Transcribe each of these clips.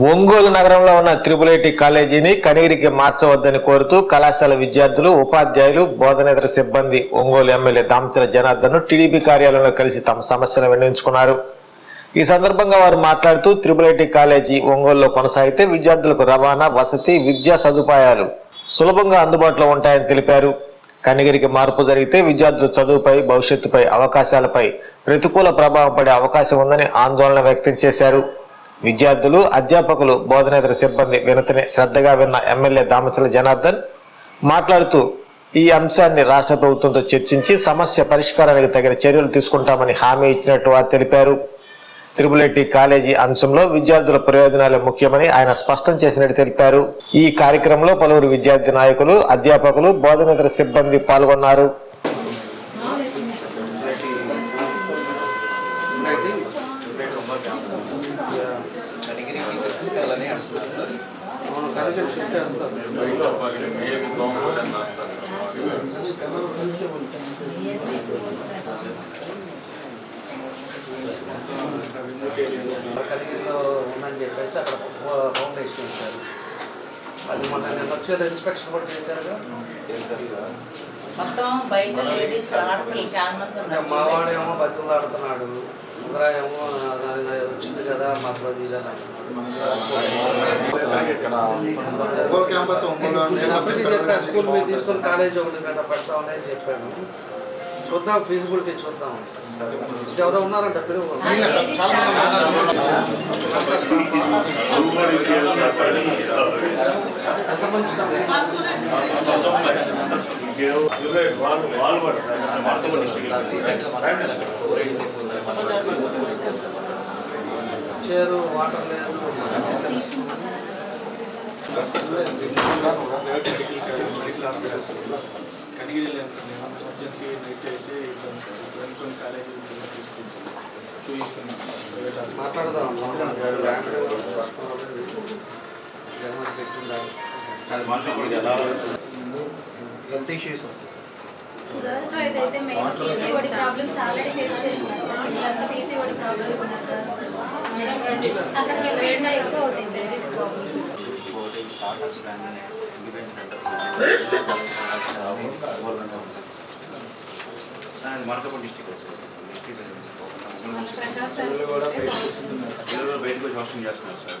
ఒంగోలు నగరంలో ఉన్న triple IT కాలేజీని కనిగిరికి మార్చవద్దని కోరుతూ కళాశాల విద్యార్థులు ఉపాధ్యాయులు బోధనేతర సిబ్బంది ఒంగోలు ఎమ్మెల్యే దామచల జనార్దన్ టీడీపీ కార్యాలయంలో కలిసి తమ సమస్యను విన్నవించుకున్నారు ఈ సందర్భంగా వారు మాట్లాడుతూ త్రిపుల్ ఐటీ కాలేజీ ఒంగోలులో కొనసాగితే విద్యార్థులకు రవాణా వసతి విద్యా సదుపాయాలు సులభంగా అందుబాటులో ఉంటాయని తెలిపారు. కనిగిరికి మార్పు జరిగితే విద్యార్థుల చదువుపై భవిష్యత్తుపై అవకాశాలపై ప్రతికూల ప్రభావం పడే అవకాశం ఉందని ఆందోళన వ్యక్తం చేశారు. విద్యార్థులు అధ్యాపకులు బోధనేతర సిబ్బంది వినతిని శ్రద్ధగా విన్న ఎమ్మెల్యే దామచల జనార్దన్ మాట్లాడుతూ ఈ అంశాన్ని రాష్ట్ర ప్రభుత్వంతో చర్చించి సమస్య పరిష్కారానికి తగిన చర్యలు తీసుకుంటామని హామీ ఇచ్చినట్టు వారు తెలిపారు. త్రిపులెట్టి కాలేజీ అంశంలో విద్యార్థుల ప్రయోజనాలే ముఖ్యమని ఆయన స్పష్టం చేసినట్టు తెలిపారు. ఈ కార్యక్రమంలో పలువురు విద్యార్థి నాయకులు అధ్యాపకులు బోధనేతర సిబ్బంది పాల్గొన్నారు. కడిగిరిలో ఉందని చెప్పేసి అక్కడ ఫౌండేషన్ ఇచ్చారు అది మొన్న నేను వచ్చేది ఇన్స్పెక్షన్ కూడా చేశారుగా మొత్తం బయట లేడీస్ ఆడపిల్లలు చాలా మంది మావాడేమో బతులు ఆడుతున్నాడు. ఇంద్రా ఏమో అది నాది వచ్చింది కదా మాకు అది ఇది అని ఒంగోలు క్యాంపస్ ఒంగోలు నేను అప్పటికి చెప్పాను స్కూల్ మీద తీసుకొని కాలేజ్ ఒకటి గంట పెడతామని అని చెప్పాను చూద్దాం ఫీజిబిలిటీ చూద్దాం ఎవరో ఉన్నారంట పిలువు ఎంత మంచి చేరు వాటర్ లేదు కనిగిరి ఎమర్జెన్సీ అయితే అయితే ఇబ్బంది సార్ కొన్ని కొన్ని కాలేజీలు తీసుకుంటాం చూపిస్తున్నాం ప్రైవేట్ హాస్పిటల్ మాట్లాడదాం హెల్త్ ఇష్యూస్ వస్తాయి గర్ల్స్ వైజ్ అయితే main PCOD problems already face చేస్తున్నారు సార్ పీసీఓడి ప్రాబ్లమ్స్ ఉన్నారు గర్ల్స్ అక్కడికి ఎక్కువ అవుతాయి సార్ problems. మార్కపూర్ డిస్టిక్ పిల్లలు బయటకు వచ్చి చేస్తున్నారు సార్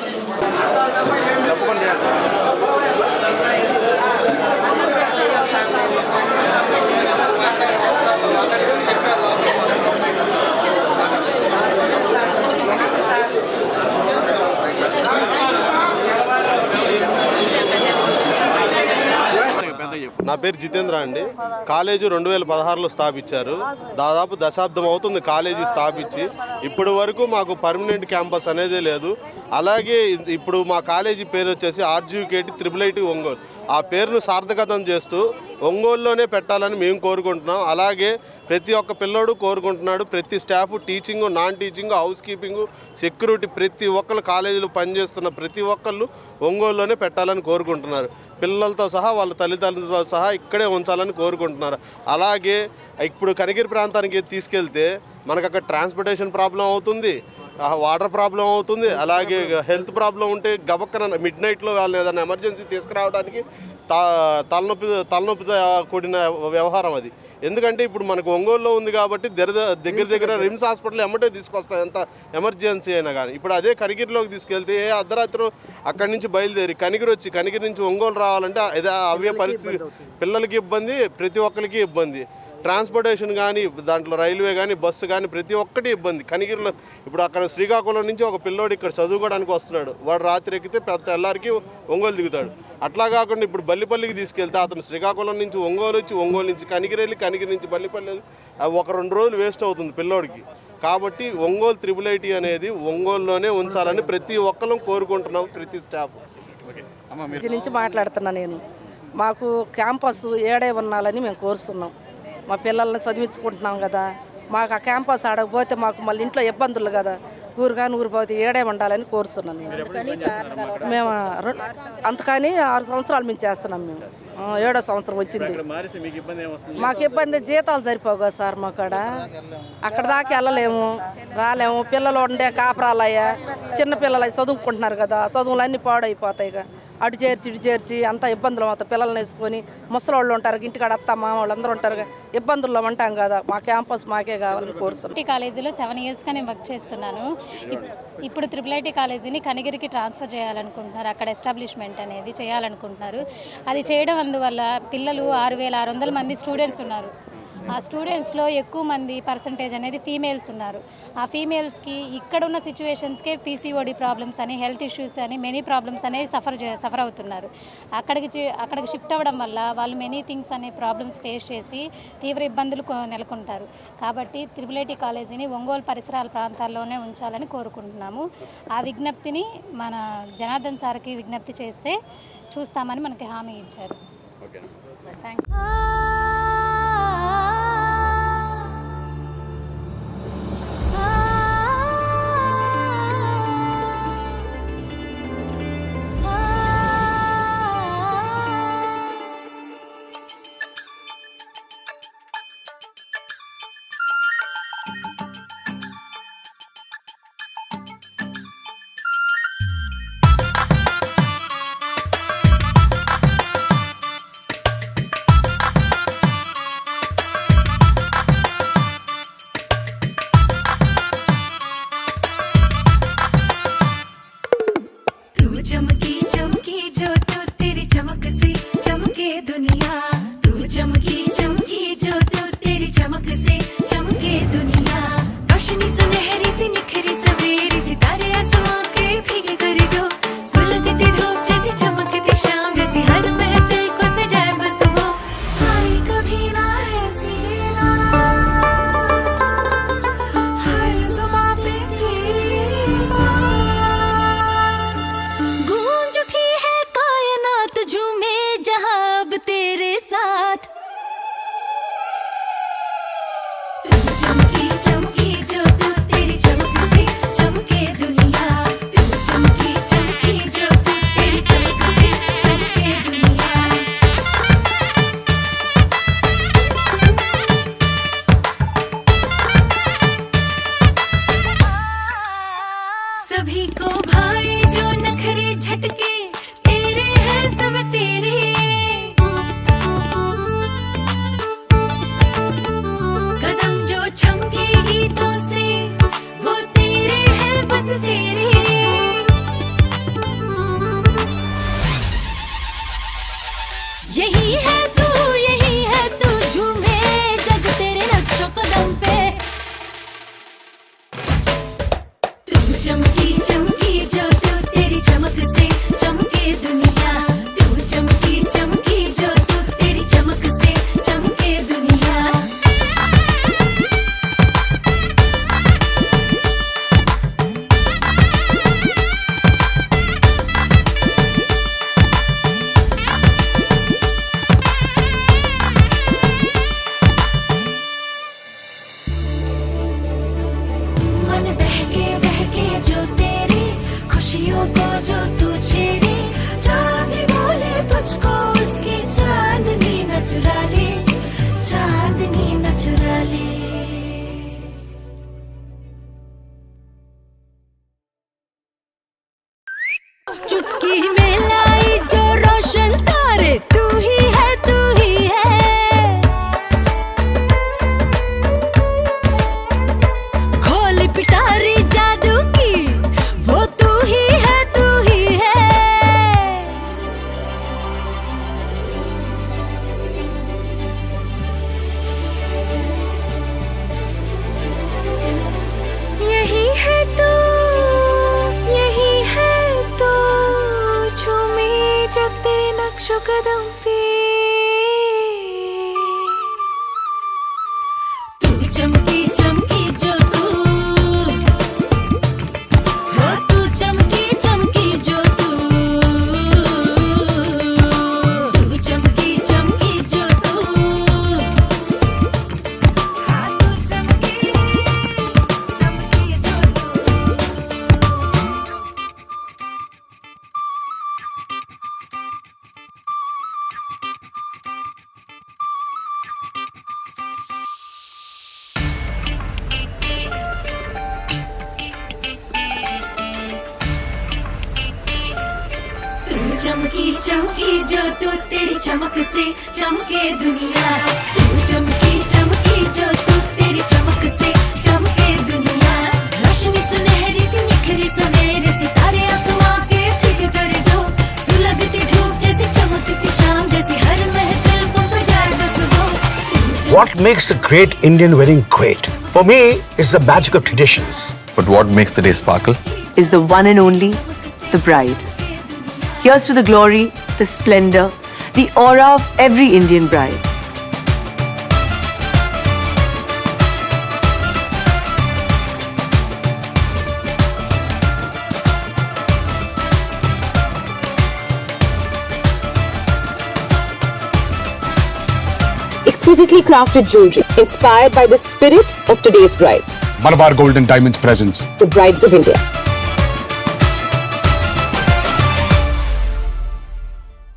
నా పేరు జితేంద్ర అండి. కాలేజీ రెండు వేల పదహారులో స్థాపించారు. దాదాపు దశాబ్దం అవుతుంది కాలేజీ స్థాపించి. ఇప్పటి వరకు మాకు పర్మనెంట్ క్యాంపస్ అనేదే లేదు. అలాగే ఇప్పుడు మా కాలేజీ పేరు వచ్చేసి ఆర్జీకేటి త్రిబుల్ ఐటీ ఒంగోలు. ఆ పేరును సార్థకతం చేస్తూ ఒంగోలులోనే పెట్టాలని మేము కోరుకుంటున్నాం. అలాగే ప్రతి ఒక్క పిల్లోడు కోరుకుంటున్నాడు. ప్రతి staff teaching non teaching house keeping security ప్రతి ఒక్కరు కాలేజీలో పనిచేస్తున్న ప్రతి ఒక్కళ్ళు ఒంగోలులోనే పెట్టాలని కోరుకుంటున్నారు. పిల్లలతో సహా వాళ్ళ తల్లిదండ్రులతో సహా ఇక్కడే ఉంచాలని కోరుకుంటున్నారు. అలాగే ఇప్పుడు కనిగిరి ప్రాంతానికి తీసుకెళ్తే మనకు అక్కడ ట్రాన్స్పోర్టేషన్ ప్రాబ్లం అవుతుంది వాటర్ ప్రాబ్లం అవుతుంది అలాగే హెల్త్ ప్రాబ్లం ఉంటే గబక్కన మిడ్ నైట్లో వాళ్ళని ఏదైనా ఎమర్జెన్సీ తీసుకురావడానికి తా తలనొప్పి తలనొప్పితో కూడిన వ్యవహారం అది. ఎందుకంటే ఇప్పుడు మనకు ఒంగోలులో ఉంది కాబట్టి దగ్గర దగ్గర దగ్గర రిమ్స్ హాస్పిటల్ ఎమ్మటే తీసుకొస్తాం ఎంత ఎమర్జెన్సీ అయినా కానీ ఇప్పుడు అదే కనిగిరిలోకి తీసుకెళ్తే ఏ అర్ధరాత్రి అక్కడి నుంచి బయలుదేరి కనిగిరి వచ్చి కనిగిరి నుంచి ఒంగోలు రావాలంటే అదే అవే పరిస్థితి పిల్లలకి ఇబ్బంది ప్రతి ఒక్కరికి ఇబ్బంది. ట్రాన్స్పోర్టేషన్ కానీ దాంట్లో రైల్వే కానీ బస్సు కానీ ప్రతి ఒక్కటి ఇబ్బంది. కనిగిరిలో ఇప్పుడు అక్కడ శ్రీకాకుళం నుంచి ఒక పిల్లోడు ఇక్కడ చదువుకోవడానికి వస్తున్నాడు. వాడు రాత్రి ఎక్కితే పెద్ద తెల్లారికి ఒంగోలు దిగుతాడు. అట్లా కాకుండా ఇప్పుడు బల్లిపల్లికి తీసుకెళ్తే అతను శ్రీకాకుళం నుంచి ఒంగోలు వచ్చి ఒంగోలు నుంచి కనిగిరి వెళ్ళి కనిగిరి నుంచి బల్లిపల్లి ఒక రెండు రోజులు వేస్ట్ అవుతుంది పిల్లోడికి. కాబట్టి ఒంగోలు త్రిబుల్ ఐటీ అనేది ఒంగోలులోనే ఉంచాలని ప్రతి ఒక్కరం కోరుకుంటున్నాం ప్రతి స్టాఫ్. నుంచి మాట్లాడుతున్నా నేను. మాకు క్యాంపస్ ఏడే ఉండాలని మేము కోరుస్తున్నాం. మా పిల్లల్ని చదివించుకుంటున్నాం కదా. మాకు ఆ క్యాంపస్ ఆడకపోతే మాకు మళ్ళీ ఇంట్లో ఇబ్బందులు కదా. ఊరు కానీ ఊరు పోతే ఏడే ఉండాలని కోరుతున్నాను నేను. మేము అంతకని ఆరు సంవత్సరాలు మేము చేస్తున్నాం మేము. ఏడో సంవత్సరం వచ్చింది. మీకు ఇబ్బంది జీతాలు సరిపోవు కదా సార్ మాకు అక్కడ అక్కడ దాకా వెళ్ళలేము రాలేము. పిల్లలు ఉండే కాపరాలయ్యా చిన్న పిల్లలు చదువుకుంటున్నారు కదా. చదువులు అన్నీ పాడైపోతాయి ఇక అటు చేర్చి ఇటు చేర్చి అంతా ఇబ్బందులు అవుతాం పిల్లల్ని వేసుకొని ముసలోళ్ళు ఉంటారు ఇంటికాడ అత్త మామ వాళ్ళు అందరూ ఉంటారు ఇబ్బందుల్లో ఉంటాం కదా. మా క్యాంపస్ మాకే కావాలని కోరుతున్నాం. కాలేజీలో సెవెన్ ఇయర్స్గా నేను వర్క్ చేస్తున్నాను. ఇప్- ఇప్పుడు త్రిపుల్ ఐటీ కాలేజీని కనిగిరికి ట్రాన్స్ఫర్ చేయాలనుకుంటున్నారు. అక్కడ ఎస్టాబ్లిష్మెంట్ అనేది చేయాలనుకుంటున్నారు. అది చేయడం అందువల్ల పిల్లలు ఆరు వేల ఆరు వందల మంది స్టూడెంట్స్ ఉన్నారు. ఆ స్టూడెంట్స్లో ఎక్కువ మంది పర్సంటేజ్ అనేది ఫీమేల్స్ ఉన్నారు. ఆ ఫీమేల్స్కి ఇక్కడ ఉన్న సిచ్యువేషన్స్కే పీసీఓడి ప్రాబ్లమ్స్ అని హెల్త్ ఇష్యూస్ అని మెనీ ప్రాబ్లమ్స్ అనేవి సఫర్ సఫర్ అవుతున్నారు. అక్కడికి అక్కడికి షిఫ్ట్ అవ్వడం వల్ల వాళ్ళు మెనీ థింగ్స్ అనే ప్రాబ్లమ్స్ ఫేస్ చేసి తీవ్ర ఇబ్బందులు నెలకొంటారు. కాబట్టి త్రిపులేటి కాలేజీని ఒంగోలు పరిసరాల ప్రాంతాల్లోనే ఉంచాలని కోరుకుంటున్నాము. ఆ విజ్ఞప్తిని మన జనార్దన్ సార్కి విజ్ఞప్తి చేస్తే చూస్తామని మనకి హామీ ఇచ్చారు. ఓకే థ్యాంక్ मन 如果就 சுகதம் பே चमकी चमकी जो तू तेरी चमक से चमके दुनिया तू चमकी चमकी जो तू तेरी चमक से चमके दुनिया रोशनी सुनहरी सी निखरी सवेरे सितारे आसमां के फिक कर जो सुलगती धूप जैसी चमकती शाम जैसी हर महफिल को सजाए बस वो तू चमकी What makes a great Indian wedding great? For me, it's the magic of traditions. But what makes the day sparkle? is the one and only the bride. Here's to the glory, the splendor, the aura of every Indian bride. Exquisitely crafted jewelry inspired by the spirit of today's brides, Malabar Gold and Diamonds presents the brides of India.